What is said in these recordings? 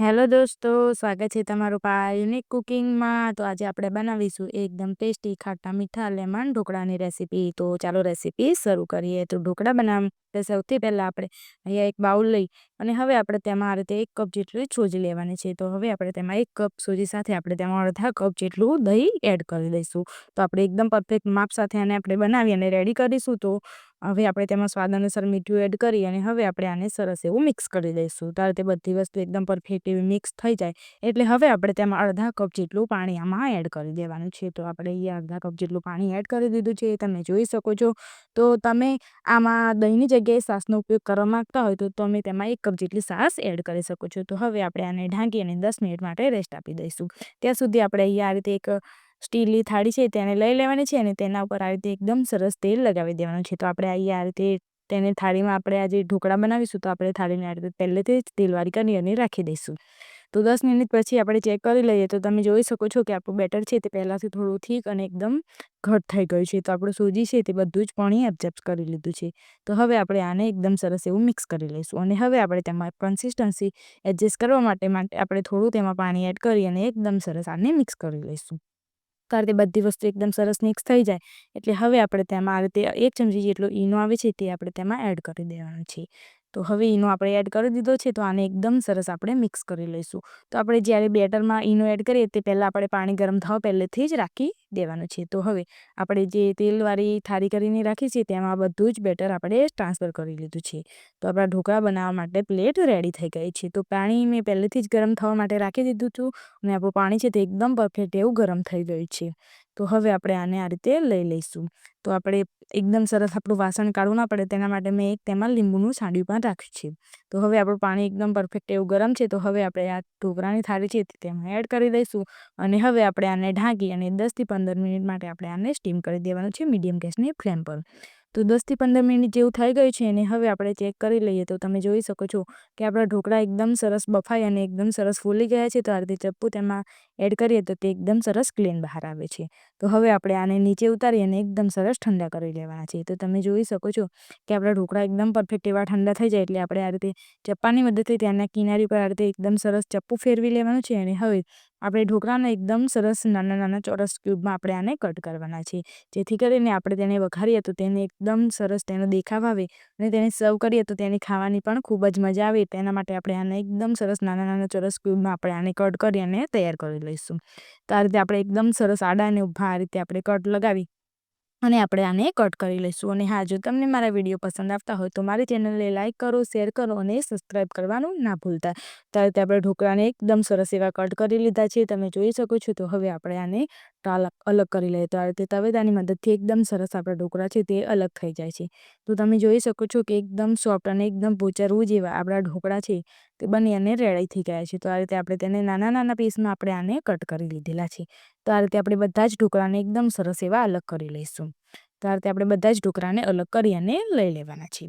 Hello દોસ્તો, સ્વાગત છે તમારું પા યુનિક કુકિંગમાં. તો આજે આપણે બનાવીશું એકદમ ટેસ્ટી ખાટા મીઠા લેમન ઢોકળાની રેસીપી. તો ચાલો રેસીપી શરૂ કરીએ. તો ઢોકળા બનાવવા સૌથી પહેલાં આપણે અહીંયા એક બાઉલ લઈ અને હવે આપણે તેમાં આ રીતે એક કપ જેટલી સોજી લેવાની છે. તો હવે આપણે તેમાં એક કપ સોજી સાથે આપણે તેમાં અડધા કપ જેટલું દહીં એડ કરી દઈશું. તો આપણે એકદમ પરફેક્ટ માપ સાથે આને આપણે બનાવી અને રેડી કરીશું. તો હવે આપણે તેમાં સ્વાદ અનુસાર મીઠું એડ કરી અને હવે આપણે આને સરસ એવું મિક્સ કરી દઈશું. ત્યારે તે બધી વસ્તુ એકદમ પરફેક્ટ એવી મિક્સ થઈ જાય. એટલે હવે આપણે તેમાં અડધા કપ જેટલું પાણી આમાં એડ કરી દેવાનું છે. તો આપણે અહીંયા અડધા કપ જેટલું પાણી એડ કરી દીધું છે તમે જોઈ શકો છો. તો તમે આમાં દહીંની જગ્યાએ સાસનો ઉપયોગ કરવા માગતા હોય તો તમે તેમાં એક કપ જેટલી સાસ એડ કરી શકો છો. તો હવે આપણે આને ઢાંકી અને દસ મિનિટ માટે રેસ્ટ આપી દઈશું. ત્યાં સુધી આપણે અહીંયા આ રીતે એક સ્ટીલની થાળી છે તેને લઈ લેવાની છે અને તેના ઉપર આવી રીતે એકદમ સરસ તેલ લગાવી દેવાનું છે. તો આપણે અહીંયા આ રીતે તેને થાળીમાં આપણે આજે ઢોકળા બનાવીશું તો આપણે થાળીને આ રીતે પહેલેથી જ તેલવાળી કરી અને રાખી દઈશું. તો દસ મિનિટ પછી આપણે ચેક કરી લઈએ તો તમે જોઈ શકો છો કે આપણું બેટર છે તે પહેલાંથી થોડું થીક અને એકદમ ઘટ થઈ ગયું છે. તો આપણું સૂજી છે તે બધું જ પાણી એબ્ઝર્બ કરી લીધું છે. તો હવે આપણે આને એકદમ સરસ એવું મિક્સ કરી લઈશું અને હવે આપણે તેમાં કન્સિસ્ટન્સી એડજસ્ટ કરવા માટે માટે આપણે થોડું તેમાં પાણી એડ કરી અને એકદમ સરસ આને મિક્સ કરી લઈશું. તો આ બધી વસ્તુ એકદમ સરસ મિક્સ થઈ જાય. એટલે હવે આપણે તેમાં આ રીતે એક ચમચી જેટલો ઈનો આવે છે તે આપણે તેમાં એડ કરી દેવાનો છે. તો હવે ઈનો આપણે એડ કરી દીધો છે, તો આને એકદમ સરસ આપણે મિક્સ કરી લઈશું. તો આપણે જ્યારે બેટરમાં ઈનો એડ કરીએ તે પહેલાં આપણે પાણી ગરમ થવા પહેલેથી જ રાખી દેવાનું છે. તો હવે આપણે જે તેલવાળી થાળી કરીને રાખી છે, તેમાં બધું જ બેટર આપણે ટ્રાન્સફર કરી લીધું છે. તો આપણા ઢોકળા બનાવવા માટે પ્લેટ રેડી થઈ ગઈ છે. તો પાણી મેં પહેલેથી જ ગરમ થવા માટે રાખી દીધું હતું અને આપણું પાણી છે તે એકદમ પરફેક્ટ એવું ગરમ થઈ ગયું છે. તો હવે આપણે આને આ રીતે લઈ લઈશું. તો આપણે એકદમ સરસ આપણું વાસણ કાઢવું ના પડે તેના માટે મેં એક તેમાં લીંબુનું સાંડ્યું પણ રાખ્યું છે. તો હવે આપણું પાણી એકદમ પરફેક્ટ એવું ગરમ છે. તો હવે આપણે આ ઢોકળાની થાળી છે તેમાં એડ કરી દઈશું અને હવે આપણે આને ઢાંકી અને દસથી પંદર મિનિટ માટે આપણે આને સ્ટીમ કરી દેવાનું છે મીડિયમ ગેસની ફ્લેમ પર. તો દસથી પંદર મિનિટ જેવું થઈ ગયું છે અને હવે આપણે ચેક કરી લઈએ તો તમે જોઈ શકો છો કે આપણા ઢોકળા એકદમ સરસ બફાઈ અને એકદમ સરસ ફૂલી ગયા છે તો આ રીતે ચપ્પુ તેમાં એડ કરીએ તો તે એકદમ સરસ ક્લીન બહાર આવે છે. તો હવે આપણે આને નીચે ઉતારી અને એકદમ સરસ ઠંડા કરી લેવાના છે. તો તમે જોઈ શકો છો કે આપણા ઢોકળા એકદમ પરફેક્ટ એવા ઠંડા થઈ જાય એટલે આપણે આ રીતે ચપ્પાની મદદથી ત્યાંના કિનારી પર આ રીતે એકદમ સરસ ચપ્પુ ફેરવી લેવાનું છે અને હવે આપણે ઢોકળાને એકદમ સરસ નાના નાના ચોરસ ક્યુબમાં આપણે આને કટ કરવાના છે જેથી કરીને આપણે તેને વઘારીએ તો તેને એકદમ સરસ તેનો દેખાવ આવે અને તેને સર્વ કરીએ તો તેની ખાવાની પણ ખૂબ જ મજા આવે. તેના માટે આપણે આને એકદમ સરસ નાના નાના ચોરસ ક્યુબમાં આપણે આને કટ કરી અને તૈયાર કરી લઈશું. તો આ રીતે આપણે એકદમ સરસ આડા અને ઊભા આ રીતે આપણે કટ લગાવી અને આપણે આને કટ કરી લઈશું. અને હા, જો તમને મારા વીડિયો પસંદ આવતા હોય, તો મારી ચેનલને લાઇક કરો, શેર કરો અને સબસ્ક્રાઈબ કરવાનું ના ભૂલતા. ત્યારે આપણે ઢોકળાને એકદમ સરસ એવા કટ કરી લીધા છે, તમે જોઈ શકો છો. તો હવે આપણે આને અલગ કરી લઈએ. તો આ રીતે તવેદાની મદદથી એકદમ સરસ આપણા ઢોકળા છે, તે અલગ થઈ જાય છે. તો તમે જોઈ શકો છો કે એકદમ સોફ્ટ અને એકદમ પોચરવું જેવા આપણા ઢોકળા છે. તે બની અને રેડાઈ થઈ ગયા છે. તો આ રીતે આપણે તેને નાના નાના પીસમાં આપણે આને કટ કરી લીધેલા છે. તો આ રીતે આપણે બધા જ ઢોકળાને એકદમ સરસ એવા અલગ કરી લઈશું. તો આ રીતે આપણે બધા જ ઢોકળાને અલગ કરી અને લઈ લેવાના છે.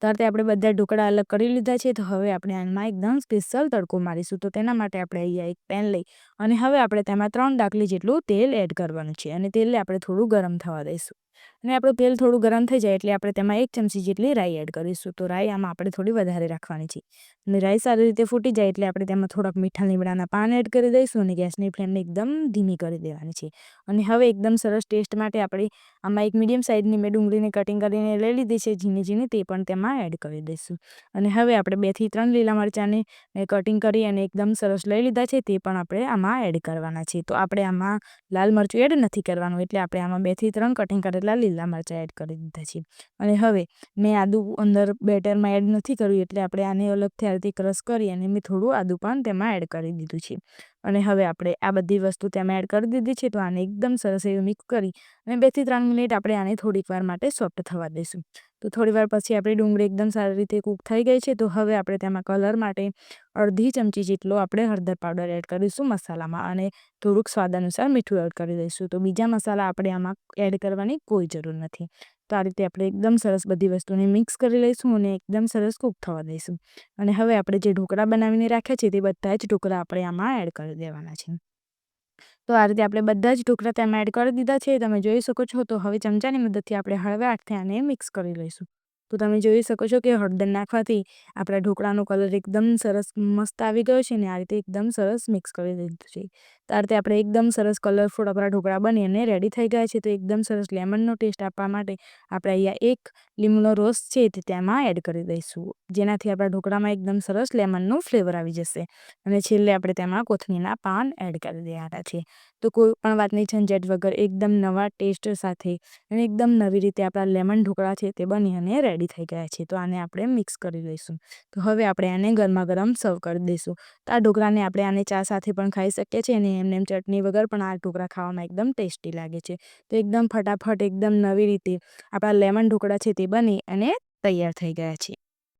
તો આ રીતે આપણે બધા ઢોકળા અલગ કરી લીધા છે. તો હવે આપણે આમાં એકદમ સ્પેશિયલ તડકો મારીશું. તો તેના માટે આપણે અહીંયા એક પેન લઈ અને હવે આપણે તેમાં ત્રણ ડાકલી જેટલું તેલ એડ કરવાનું છે. અને તેલને આપણે થોડું ગરમ થવા દઈશું. અને આપણું તેલ થોડું ગરમ થઈ જાય એટલે આપણે તેમાં એક ચમચી જેટલી રાઈ એડ કરીશું. તો રાઈ આમાં આપણે થોડી વધારે રાખવાની છે. અને રાઈ સારી રીતે ફૂટી જાય એટલે આપણે તેમાં થોડાક મીઠા લીમડાના પાન એડ કરી દઈશું અને ગેસની ફ્લેમને એકદમ ધીમી કરી દેવાની છે. અને હવે એકદમ સરસ ટેસ્ટ માટે આપણે આમાં એક મીડિયમ સાઇઝની મેં ડુંગળીને કટિંગ કરીને લઈ લીધી છે, ઝીણી ઝીણી તે પણ તેમાં એડ કરી દઈશું. અને હવે આપણે બેથી ત્રણ લીલા મરચાંને મેં કટિંગ કરી અને એકદમ સરસ લઈ લીધા છે તે પણ આપણે આમાં એડ કરવાના છે. તો આપણે આમાં લાલ મરચું એડ નથી કરવાનું એટલે આપણે આમાં બેથી ત્રણ કટિંગ કરેલા લીલા મરચાં એડ કરી દીધા છે. અને હવે મેં આદું અંદર બેટરમાં એડ નથી કર્યું એટલે આપણે આને અલગથી આ રીતે ક્રશ કરી અને મેં થોડું આદું પણ તેમાં એડ કરી દીધું છે. અને હવે આપણે આ બધી વસ્તુ તેમાં એડ કરી દીધી છે, તો આને એકદમ સરસ એવું મિક્સ કરી અને બેથી ત્રણ મિનિટ આપણે આને થોડીક વાર માટે સોફ્ટ થવા દઈશું. તો થોડી વાર પછી આપણી ડુંગળી એકદમ સારી રીતે કૂક થઈ ગઈ છે, તો હવે આપણે તેમાં કલર માટે અડધી ચમચી જેટલો આપણે હળદર પાવડર એડ કરીશું મસાલામાં અને થોડુંક સ્વાદ અનુસાર મીઠું એડ કરી દઈશું. તો બીજા મસાલા આપણે આમાં એડ કરવાની કોઈ જરૂર નથી. તો આ રીતે આપણે એકદમ સરસ બધી વસ્તુને મિક્સ કરી લઈશું અને એકદમ સરસ કૂક થવા દઈશું. અને હવે આપણે જે ઢોકળા બનાવીને રાખ્યા છે તે બધા જ ઢોકળા આપણે આમાં એડ કરી દેવાના છે. તો આ રીતે આપણે બધા જ ઢોકળા તેમાં એડ કરી દીધા છે. તમે જોઈ શકો છો તો હવે ચમચાની મદદથી આપણે હળવે હાથથી આને મિક્સ કરી લઈશું. તો તમે જોઈ શકો છો કે હળદર નાખવાથી આપણા ઢોકળાનો કલર એકદમ સરસ મસ્ત આવી ગયો છે ને આ રીતે એકદમ સરસ મિક્સ કરી દીધું છે. તો રીતે આપણે એકદમ સરસ કલરફુલ આપણા ઢોકળા બની અને રેડી થઈ ગયા છે. તો એકદમ સરસ લેમનનો ટેસ્ટ આપવા માટે આપણે અહીંયા એક લીંબુનો રસ છે તે તેમાં એડ કરી દઈશું. જેનાથી આપણા ઢોકળામાં એકદમ સરસ લેમનનું ફ્લેવર આવી જશે. અને છેલ્લે આપણે તેમાં કોથમીરના પાન એડ કરી દેવાના છે. તો કોઈ પણ વાતની ઝંઝટ વગર એકદમ નવા ટેસ્ટ સાથે અને એકદમ નવી રીતે આપણા લેમન ઢોકળા છે તે બની અને રેડી થઈ ગયા છે, તો આને આપણે મિક્સ કરી લઈશું. તો હવે આપણે આને ગરમા ગરમ સર્વ કરી દઈશું. તો આ ઢોકળાને આપણે આને ચા સાથે પણ ખાઈ શકીએ છીએ અને એમને એમ ચટણી વગર પણ આ ઢોકળા ખાવામાં એકદમ ટેસ્ટી લાગે છે. તો એકદમ ફટાફટ એકદમ નવી રીતે આપણા લેમન ઢોકળા છે તે બની અને તૈયાર થઈ ગયા છે.